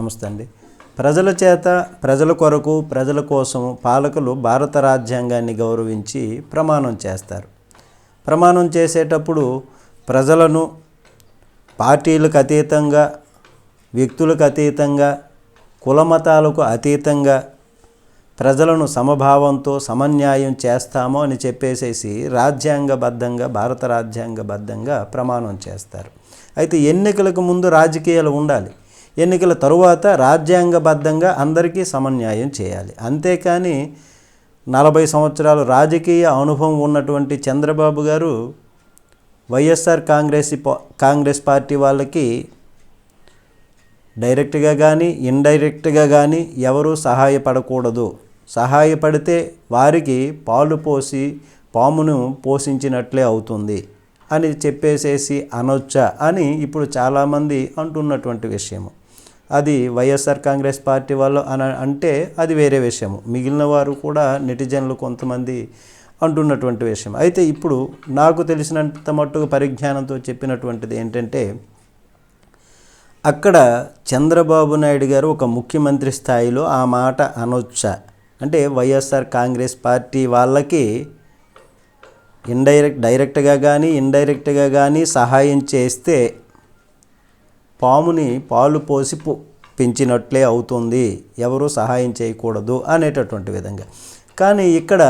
నమస్తే అండి. ప్రజల చేత ప్రజల కొరకు ప్రజల కోసం పాలకులు భారత రాజ్యాంగాన్ని గౌరవించి ప్రమాణం చేస్తారు. ప్రమాణం చేసేటప్పుడు ప్రజలను పార్టీలకు అతీతంగా వ్యక్తులకు అతీతంగా కులమతాలకు అతీతంగా ప్రజలను సమభావంతో సమన్యాయం చేస్తాము అని చెప్పేసేసి రాజ్యాంగబద్ధంగా భారత రాజ్యాంగబద్ధంగా ప్రమాణం చేస్తారు. అయితే ఎన్నికలకు ముందు రాజకీయాలు ఉండాలి. ఎన్నికల తరువాత రాజ్యాంగబద్ధంగా అందరికీ సమన్యాయం చేయాలి. అంతేకాని నలభై సంవత్సరాలు రాజకీయ అనుభవం ఉన్నటువంటి చంద్రబాబు గారు వైఎస్ఆర్ కాంగ్రెస్ కాంగ్రెస్ పార్టీ వాళ్ళకి డైరెక్ట్గా కానీ ఇండైరెక్ట్గా కానీ ఎవరూ సహాయపడకూడదు. సహాయపడితే వారికి పాలు పోసి పామును పోషించినట్లే అవుతుంది అని చెప్పేసేసి అనొచ్చా అని ఇప్పుడు చాలామంది అంటున్నటువంటి విషయము. అది వైఎస్ఆర్ కాంగ్రెస్ పార్టీ వాళ్ళు అన అంటే అది వేరే విషయము. మిగిలిన వారు కూడా నెటిజన్లు కొంతమంది అంటున్నటువంటి విషయం. అయితే ఇప్పుడు నాకు తెలిసినంత మట్టుకు పరిజ్ఞానంతో చెప్పినటువంటిది ఏంటంటే అక్కడ చంద్రబాబు నాయుడు గారు ఒక ముఖ్యమంత్రి స్థాయిలో ఆ మాట అనొచ్చా. అంటే వైఎస్ఆర్ కాంగ్రెస్ పార్టీ వాళ్ళకి ఇండైరెక్ట్ డైరెక్ట్గా కానీ ఇండైరెక్ట్గా కానీ సహాయం చేస్తే పాముని పాలు పోసి పెంచినట్లే అవుతుంది. ఎవరూ సహాయం చేయకూడదు అనేటటువంటి విధంగా. కానీ ఇక్కడ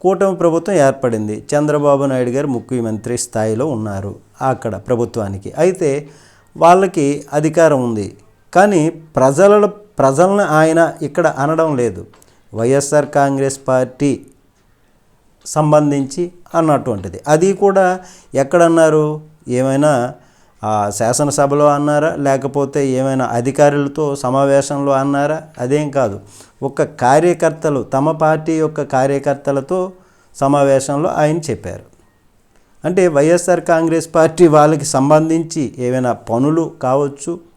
కూటమి ప్రభుత్వం ఏర్పడింది. చంద్రబాబు నాయుడు గారు ముఖ్యమంత్రి స్థాయిలో ఉన్నారు అక్కడ ప్రభుత్వానికి. అయితే వాళ్ళకి అధికారం ఉంది. కానీ ప్రజల ప్రజలను ఆయన ఇక్కడ అనడం లేదు. వైఎస్ఆర్ కాంగ్రెస్ పార్టీ సంబంధించి అన్నటువంటిది. అది కూడా ఎక్కడన్నారు? ఏమైనా శాసనసభలో అన్నారా? లేకపోతే ఏమైనా అధికారులతో సమావేశంలో అన్నారా? అదేం కాదు. ఒక కార్యకర్తలు తమ పార్టీ యొక్క కార్యకర్తలతో సమావేశంలో ఆయన చెప్పారు. అంటే వైఎస్ఆర్ కాంగ్రెస్ పార్టీ వాళ్ళకి సంబంధించి ఏమైనా పనులు కావచ్చు?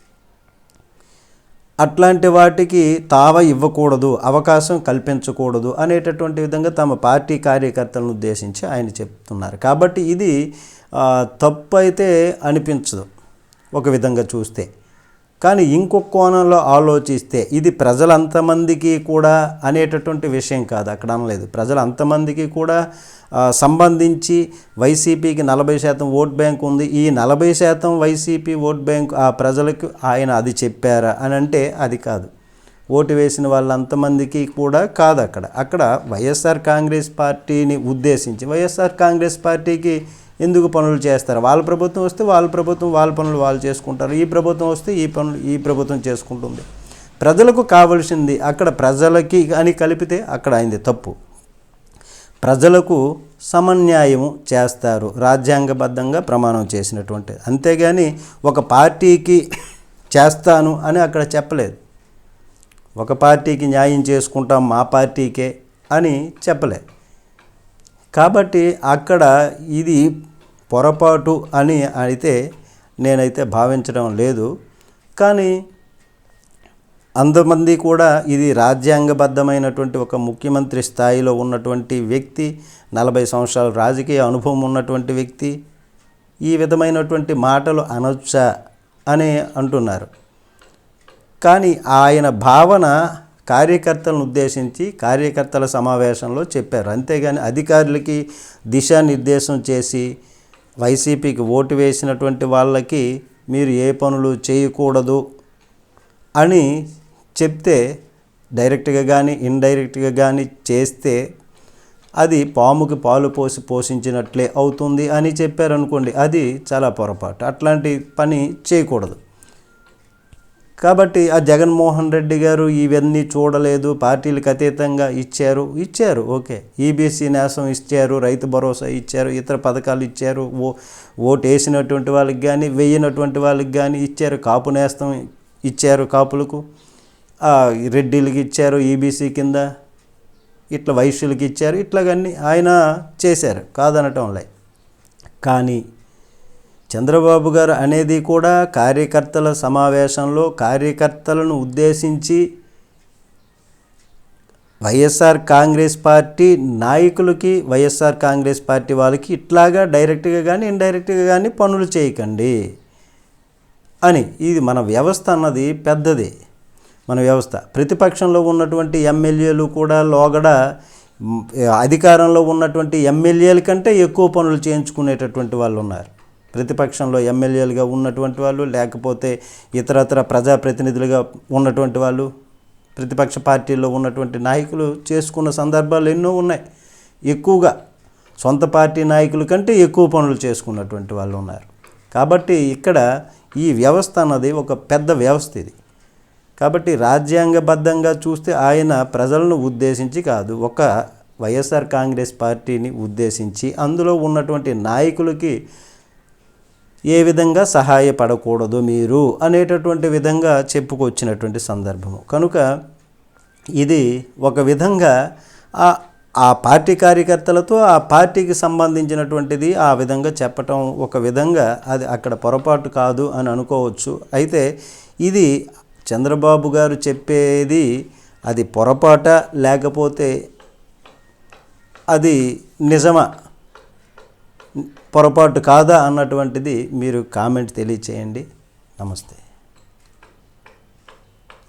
అట్లాంటి వాటికి తావ ఇవ్వకూడదు అవకాశం కల్పించకూడదు అనేటటువంటి విధంగా తమ పార్టీ కార్యకర్తలను ఉద్దేశించి ఆయన చెప్తున్నారు. కాబట్టి ఇది తప్పు అయితే అనిపించదు ఒక విధంగా చూస్తే. కానీ ఇంకొక కోణంలో ఆలోచిస్తే ఇది ప్రజలంతమందికి కూడా అనేటటువంటి విషయం కాదు అక్కడ అనలేదు. ప్రజలు అంతమందికి కూడా సంబంధించి వైసీపీకి నలభై శాతం ఓట్ బ్యాంక్ ఉంది. ఈ నలభై శాతం వైసీపీ ఓట్ బ్యాంక్ ఆ ప్రజలకు ఆయన అది చెప్పారా అని అంటే అది కాదు. ఓటు వేసిన వాళ్ళంతమందికి కూడా కాదు అక్కడ. అక్కడ వైఎస్ఆర్ కాంగ్రెస్ పార్టీని ఉద్దేశించి వైఎస్ఆర్ కాంగ్రెస్ పార్టీకి ఎందుకు పనులు చేస్తారు? వాళ్ళ ప్రభుత్వం వస్తే వాళ్ళ ప్రభుత్వం వాళ్ళ పనులు వాళ్ళు చేసుకుంటారు. ఈ ప్రభుత్వం వస్తే ఈ పనులు ఈ ప్రభుత్వం చేసుకుంటుంది. ప్రజలకు కావలసింది అక్కడ ప్రజలకి అని కలిపితే అక్కడ అయింది తప్పు. ప్రజలకు సమన్యాయము చేస్తారు. రాజ్యాంగబద్ధంగా ప్రమాణం చేసినటువంటి. అంతేగాని ఒక పార్టీకి చేస్తాను అని అక్కడ చెప్పలేదు. ఒక పార్టీకి న్యాయం చేసుకుంటాం మా పార్టీకే అని చెప్పలేదు కాబట్టి అక్కడ ఇది పొరపాటు అని అయితే నేనైతే భావించడం లేదు. కానీ అంతమంది కూడా ఇది రాజ్యాంగబద్ధమైనటువంటి ఒక ముఖ్యమంత్రి స్థాయిలో ఉన్నటువంటి వ్యక్తి నలభై సంవత్సరాల రాజకీయ అనుభవం ఉన్నటువంటి వ్యక్తి ఈ విధమైనటువంటి మాటలు అనొచ్చా అని అంటున్నారు. కానీ ఆయన భావన కార్యకర్తలను ఉద్దేశించి కార్యకర్తల సమావేశంలో చెప్పారు. అంతేగాని అధికారులకి దిశానిర్దేశం చేసి వైసీపీకి ఓటు వేసినటువంటి వాళ్ళకి మీరు ఏ పనులు చేయకూడదు అని చెప్తే డైరెక్ట్గా కానీ ఇండైరెక్ట్గా కానీ చేస్తే అది పాముకి పాలు పోసి పోషించినట్లే అవుతుంది అని చెప్పారనుకోండి అది చాలా పొరపాటు. అట్లాంటి పని చేయకూడదు. కాబట్టి ఆ జగన్మోహన్ రెడ్డి గారు ఇవన్నీ చూడలేదు పార్టీలకు అతీతంగా ఇచ్చారు ఇచ్చారు ఓకే. ఈబీసీ నేసం ఇచ్చారు రైతు భరోసా ఇచ్చారు ఇతర పథకాలు ఇచ్చారు ఓ ఓటు వేసినటువంటి వాళ్ళకి కానీ వెయ్యినటువంటి వాళ్ళకి కానీ ఇచ్చారు కాపు నేస్తం ఇచ్చారు కాపులకు. రెడ్డిలకి ఇచ్చారు ఈబీసీ కింద ఇట్లా వైశ్యులకి ఇచ్చారు ఇట్లాగన్నీ ఆయన చేశారు కాదనటం లే. కానీ చంద్రబాబు గారు అనేది కూడా కార్యకర్తల సమావేశంలో కార్యకర్తలను ఉద్దేశించి వైఎస్ఆర్ కాంగ్రెస్ పార్టీ నాయకులకి వైఎస్ఆర్ కాంగ్రెస్ పార్టీ వాళ్ళకి ఇట్లాగా డైరెక్ట్గా కానీ ఇండైరెక్ట్గా కానీ పనులు చేయకండి అని. ఇది మన వ్యవస్థ అన్నది పెద్దది. మన వ్యవస్థ. ప్రతిపక్షంలో ఉన్నటువంటి ఎమ్మెల్యేలు కూడా లోగడ అధికారంలో ఉన్నటువంటి ఎమ్మెల్యేల కంటే ఎక్కువ పనులు చేయించుకునేటటువంటి వాళ్ళు ఉన్నారు ప్రతిపక్షంలో ఎమ్మెల్యేలుగా ఉన్నటువంటి వాళ్ళు లేకపోతే ఇతరత్ర ప్రజాప్రతినిధులుగా ఉన్నటువంటి వాళ్ళు ప్రతిపక్ష పార్టీల్లో ఉన్నటువంటి నాయకులు చేసుకున్న సందర్భాలు ఎన్నో ఉన్నాయి. ఎక్కువగా సొంత పార్టీ నాయకుల కంటే ఎక్కువ పనులు చేసుకున్నటువంటి వాళ్ళు ఉన్నారు. కాబట్టి ఇక్కడ ఈ వ్యవస్థ అన్నది ఒక పెద్ద వ్యవస్థ ఇది. కాబట్టి రాజ్యాంగబద్ధంగా చూస్తే ఆయన ప్రజలను ఉద్దేశించి కాదు ఒక వైఎస్ఆర్ కాంగ్రెస్ పార్టీని ఉద్దేశించి అందులో ఉన్నటువంటి నాయకులకి ఏ విధంగా సహాయపడకూడదు మీరు అనేటటువంటి విధంగా చెప్పుకొచ్చినటువంటి సందర్భము. కనుక ఇది ఒక విధంగా ఆ ఆ పార్టీ కార్యకర్తలతో ఆ పార్టీకి సంబంధించినటువంటిది ఆ విధంగా చెప్పటం ఒక విధంగా అది అక్కడ పొరపాటు కాదు అని అనుకోవచ్చు. అయితే ఇది చంద్రబాబు గారు చెప్పేది అది పొరపాట లేకపోతే అది నిజమా? పొరపాటు కాదా అన్నటువంటిది మీరు కామెంట్ తెలియచేయండి. నమస్తే.